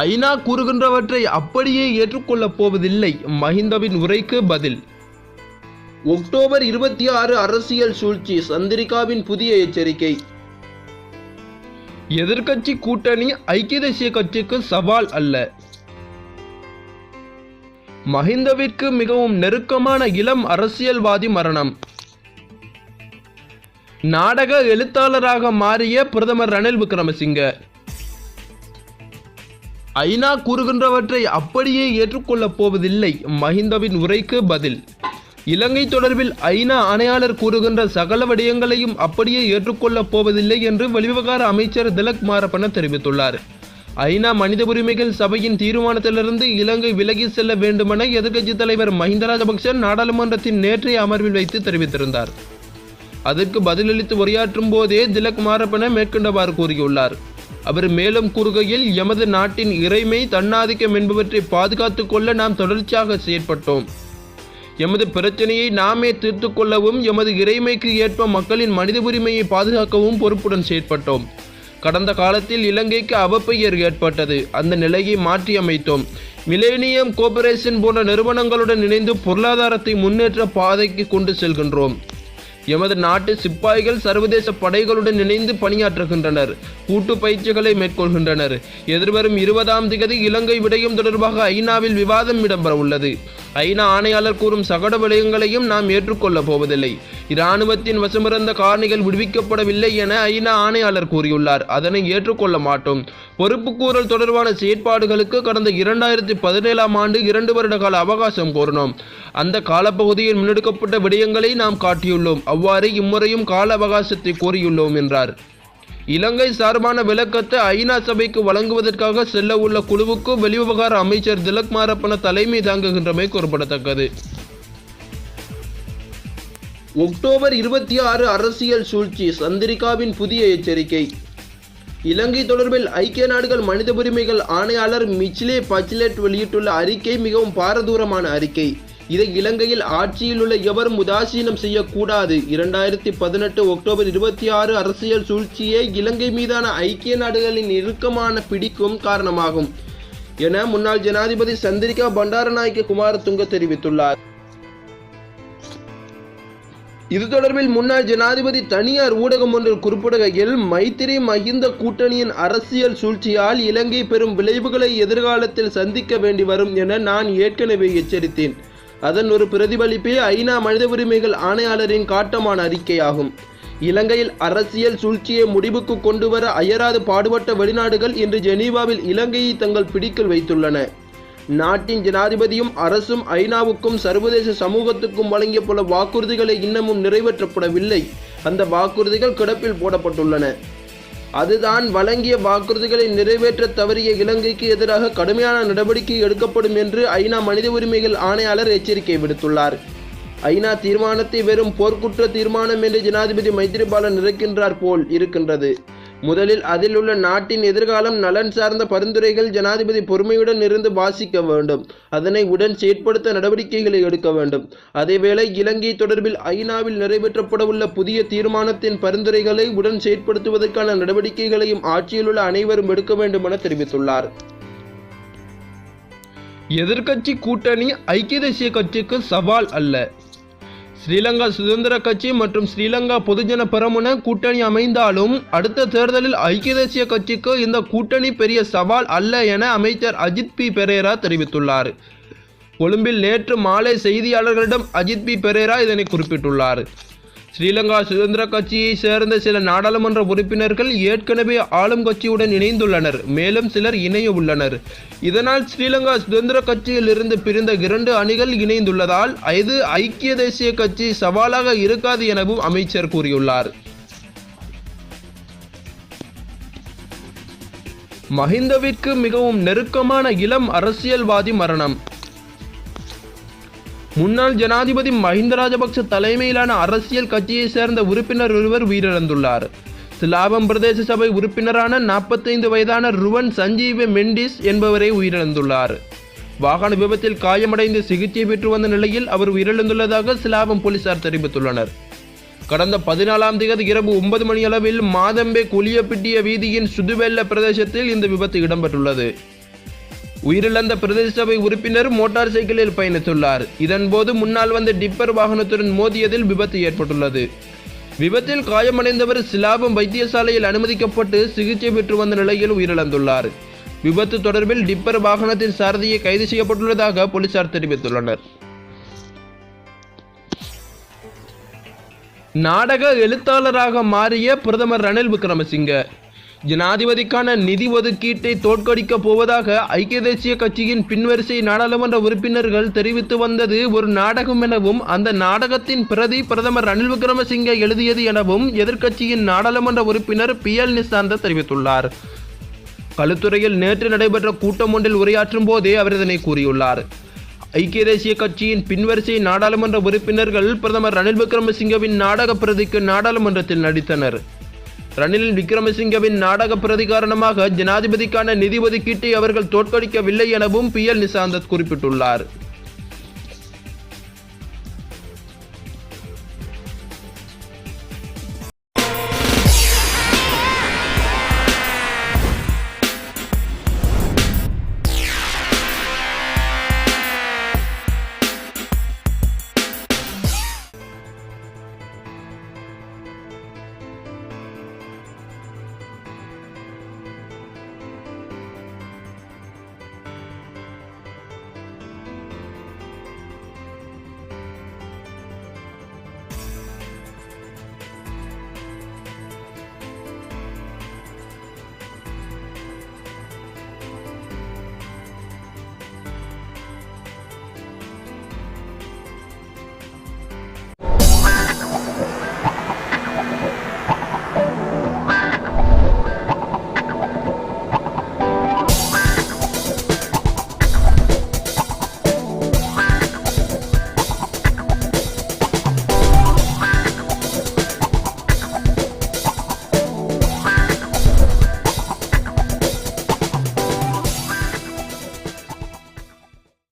ஐநா கூறுகின்றவற்றை அப்படியே ஏற்றுக்கொள்ளப் போவதில்லை. மஹிந்தவின் உரைக்கு பதில். ஒக்டோபர் இருபத்தி ஆறு அரசியல் சூழ்ச்சி சந்திரிகாவின் புதிய எச்சரிக்கை. எதிர்க்கட்சி கூட்டணி ஐக்கிய தேசிய கட்சிக்கு சவால் அல்ல. மஹிந்தவிற்கு மிகவும் நெருக்கமான இளம் அரசியல்வாதி மரணம். நாடக எழுத்தாளராக மாறிய பிரதமர் ரணில் விக்ரமசிங்க. ஐநா கூறுகின்றவற்றை அப்படியே ஏற்றுக்கொள்ளப் போவதில்லை. மஹிந்தவின் உரைக்கு பதில். இலங்கை தொடர்பில் ஐநா ஆணையாளர் கூறுகின்ற சகல விடயங்களையும் அப்படியே ஏற்றுக்கொள்ளப் போவதில்லை என்று வெளிவிவகார அமைச்சர் திலக் மாரப்பன தெரிவித்துள்ளார். ஐநா மனித உரிமைகள் சபையின் தீர்மானத்திலிருந்து இலங்கை விலகி செல்ல வேண்டுமென எதிர்க்கட்சித் தலைவர் மஹிந்த ராஜபக்ச நாடாளுமன்றத்தின் நேற்றைய அமர்வில் வைத்து தெரிவித்திருந்தார். அதற்கு பதிலளித்து உரையாற்றும் போதே திலக் மாரப்பன மேற்கொண்டவாறு கூறியுள்ளார். அவர் மேலும் கூறுகையில் எமது நாட்டின் இறைமை தன்னாதிக்கம் என்பவற்றை பாதுகாத்து கொள்ள நாம் தொடர்ச்சியாக செயற்பட்டோம். எமது பிரச்சனையை நாமே தீர்த்து கொள்ளவும் எமது இறைமைக்கு ஏற்ப மக்களின் மனித உரிமையை பாதுகாக்கவும் பொறுப்புடன் செயற்பட்டோம். கடந்த காலத்தில் இலங்கைக்கு அவப்பெயர் ஏற்பட்டது. அந்த நிலையை மாற்றியமைத்தோம். மிலேனியம் கோர்ப்பரேஷன் போன்ற நிறுவனங்களுடன் இணைந்து பொருளாதாரத்தை முன்னேற்ற பாதைக்கு கொண்டு செல்கின்றோம். எமது நாட்டு சிப்பாய்கள் சர்வதேச படைகளுடன் இணைந்து பணியாற்றுகின்றனர் கூட்டு பயிற்சிகளை மேற்கொள்கின்றனர். எதிர்வரும் இருபதாம் திகதி இலங்கை விடயம் தொடர்பாக ஐநாவில் விவாதம் இடம்பெற உள்ளது ஐநா ஆணையாளர் கூறும் சகட விடயங்களையும் நாம் ஏற்றுக்கொள்ளப் போவதில்லை. இராணுவத்தின் வசமிருந்த காரணிகள் விடுவிக்கப்படவில்லை என ஐநா ஆணையாளர் கூறியுள்ளார். அதனை ஏற்றுக்கொள்ள மாட்டோம். பொறுப்புக்கூறல் தொடர்பான செயற்பாடுகளுக்கு கடந்த இரண்டாயிரத்தி பதினேழாம் ஆண்டு இரண்டு வருட கால அவகாசம் கோரினோம். அந்த காலப்பகுதியில் முன்னெடுக்கப்பட்ட விடயங்களை நாம் காட்டியுள்ளோம். அவ்வாறு இம்முறையும் கால அவகாசத்தை கோரியுள்ளோம் என்றார். இலங்கை சார்பான விளக்கத்தை ஐநா சபைக்கு வழங்குவதற்காக செல்ல உள்ள குழுவுக்கு வெளிவிவகார அமைச்சர் திலக் மாரப்பன தலைமை தாங்குகின்றமை குறிப்பிடத்தக்கது. ஒக்டோபர் இருபத்தி ஆறு அரசியல் சூழ்ச்சி சந்திரிகாவின் புதிய எச்சரிக்கை. இலங்கை தொடர்பில் ஐக்கிய நாடுகள் மனித உரிமைகள் ஆணையாளர் மிச்சிலே பச்சிலேட் வெளியிட்டுள்ள அறிக்கை மிகவும் பாரதூரமான அறிக்கை. இதை இலங்கையில் ஆட்சியில் உள்ள எவரும் உதாசீனம் செய்யக்கூடாது. இரண்டாயிரத்தி பதினெட்டு அக்டோபர் இருபத்தி ஆறு அரசியல் சூழ்ச்சியே இலங்கை மீதான ஐக்கிய நாடுகளின் இறுக்கமான பிடிக்கும் காரணமாகும் என முன்னாள் ஜனாதிபதி சந்திரிகா பண்டாரநாயக்க குமாரதுங்க தெரிவித்துள்ளார். இது தொடர்பில் முன்னாள் ஜனாதிபதி தனியார் ஊடகம் ஒன்றில் குறிப்பிடுகையில் மைத்திரி மஹிந்த கூட்டணியின் அரசியல் சூழ்ச்சியால் இலங்கை பெரும் விளைவுகளை எதிர்காலத்தில் சந்திக்க வேண்டி வரும் என நான் ஏற்கனவே எச்சரித்தேன். அதன் ஒரு பிரதிபலிப்பே ஐநா மனித உரிமைகள் ஆணையாளரின் காட்டமான அறிக்கையாகும். இலங்கையில் அரசியல் சூழ்ச்சியை முடிவுக்கு கொண்டுவர அயராது பாடுபட்ட வெளிநாடுகள் இன்று ஜெனீவாவில் இலங்கையை தங்கள் பிடிக்கில் வைத்துள்ளன. நாட்டின் ஜனாதிபதியும் அரசும் ஐநாவுக்கும் சர்வதேச சமூகத்துக்கும் வழங்கிய பல வாக்குறுதிகளை இன்னமும் நிறைவேற்றப்படவில்லை. அந்த வாக்குறுதிகள் கிடப்பில் போடப்பட்டுள்ளன. அதுதான் வழங்கிய வாக்குறுதிகளை நிறைவேற்ற தவறிய இலங்கைக்கு எதிராக கடுமையான நடவடிக்கை எடுக்கப்படும் என்று ஐநா மனித உரிமைகள் ஆணையாளர் எச்சரிக்கை விடுத்துள்ளார். ஐநா தீர்மானத்தை வெறும் போர்க்குற்ற தீர்மானம் என்று ஜனாதிபதி மைத்திரிபால இருக்கின்றார் போல் இருக்கின்றது. முதலில் அதில் உள்ள நாட்டின் எதிர்காலம் நலன் சார்ந்த பரிந்துரைகள் ஜனாதிபதி பொறுமையுடன் இருந்து வாசிக்க வேண்டும். அதனை உடன் செயற்படுத்த நடவடிக்கைகளை எடுக்க வேண்டும். அதேவேளை இலங்கை தொடர்பில் ஐநாவில் நிறைவேற்றப்படவுள்ள புதிய தீர்மானத்தின் பரிந்துரைகளை உடன் செயற்படுத்துவதற்கான நடவடிக்கைகளையும் ஆட்சியில் உள்ள அனைவரும் எடுக்க வேண்டும் என தெரிவித்துள்ளார். எதிர்க்கட்சி கூட்டணி ஐக்கிய தேசிய கட்சிக்கு சவால் அல்ல. ஸ்ரீலங்கா சுதந்திர கட்சி மற்றும் ஸ்ரீலங்கா பொதுஜன பெரமுன கூட்டணி அமைந்தாலும் அடுத்த தேர்தலில் ஐக்கிய தேசிய கட்சிக்கு இந்த கூட்டணி பெரிய சவால் அல்ல என அமைச்சர் அஜித் பி பெரேரா தெரிவித்துள்ளார். கொழும்பில் நேற்று மாலை செய்தியாளர்களிடம் அஜித் பி பெரேரா இதனை குறிப்பிட்டுள்ளார். ஸ்ரீலங்கா சுதந்திர கட்சியை சேர்ந்த சில நாடாளுமன்ற உறுப்பினர்கள் ஏற்கனவே ஆளும் கட்சியுடன் இணைந்துள்ளனர். மேலும் சிலர் இணைய உள்ளனர். இதனால் ஸ்ரீலங்கா சுதந்திர கட்சியில் இருந்து பிரிந்த இரண்டு அணிகள் இணைந்துள்ளதால் இது ஐக்கிய தேசிய கட்சி சவாலாக இருக்காது எனவும் அமைச்சர் கூறியுள்ளார். மஹிந்தவிற்கு மிகவும் நெருக்கமான இளம் அரசியல்வாதி மரணம். முன்னாள் ஜனாதிபதி மஹிந்த ராஜபக்ச தலைமையிலான அரசியல் கட்சியை சேர்ந்த உறுப்பினர் ஒருவர் உயிரிழந்துள்ளார். சிலாபம் பிரதேச சபை உறுப்பினரான நாற்பத்தைந்து வயதான ருவன் சஞ்சீவ மெண்டிஸ் என்பவரை உயிரிழந்துள்ளார். வாகன விபத்தில் காயமடைந்து சிகிச்சை பெற்று வந்த நிலையில் அவர் உயிரிழந்துள்ளதாக சிலாபம் போலீசார் தெரிவித்துள்ளனர். கடந்த பதினாலாம் தேதி இரவு ஒன்பது மணி அளவில் மாதம்பே குளியப்பிட்டிய வீதியின் சுதுவெல்ல பிரதேசத்தில் இந்த விபத்து இடம்பெற்றுள்ளது. உயிரிழந்த பிரதேச சபை உறுப்பினர் மோட்டார் சைக்கிளில் பயணித்துள்ளார். இதன்போது முன்னால் வந்த டிப்பர் வாகனத்துடன் மோதியதில் விபத்து ஏற்பட்டுள்ளது. விபத்தில் காயமடைந்தவர் சிலாபம் வைத்தியசாலையில் அனுமதிக்கப்பட்டு சிகிச்சை பெற்று வந்த நிலையில் உயிரிழந்துள்ளார். விபத்து தொடர்பில் டிப்பர் வாகனத்தின் சாரதியை கைது செய்யப்பட்டுள்ளதாக போலீசார் தெரிவித்துள்ளனர். நாடக எழுத்தாளராக மாறிய பிரதமர் ரணில் விக்ரமசிங்க ஜனாதிபதிக்கான நிதி ஒதுக்கீட்டை தோற்கடிக்க போவதாக ஐக்கிய தேசிய கட்சியின் பின்வரிசை நாடாளுமன்ற உறுப்பினர்கள் தெரிவித்து வந்தது ஒரு நாடகம் எனவும் அந்த நாடகத்தின் பிரதி பிரதமர் ரணில் விக்ரமசிங்க எழுதியது எனவும் எதிர்க்கட்சியின் நாடாளுமன்ற உறுப்பினர் பி எல் நிசாந்த தெரிவித்துள்ளார். களுத்துறையில் நேற்று நடைபெற்ற கூட்டம் ஒன்றில் உரையாற்றும் போதே அவர் இதனை கூறியுள்ளார். ஐக்கிய தேசிய கட்சியின் பின்வரிசை நாடாளுமன்ற உறுப்பினர்கள் பிரதமர் ரணில் விக்ரமசிங்கவின் நாடக பிரதிக்கு நாடாளுமன்றத்தில் நடித்தனர். ரணில் விக்ரமசிங்கவின் நாடக பிரதி காரணமாக ஜனாதிபதிக்கான நிதி ஒதுக்கீட்டை அவர்கள் தோற்கடிக்கவில்லை எனவும் பி எல் நிசாந்தத் குறிப்பிட்டுள்ளார்.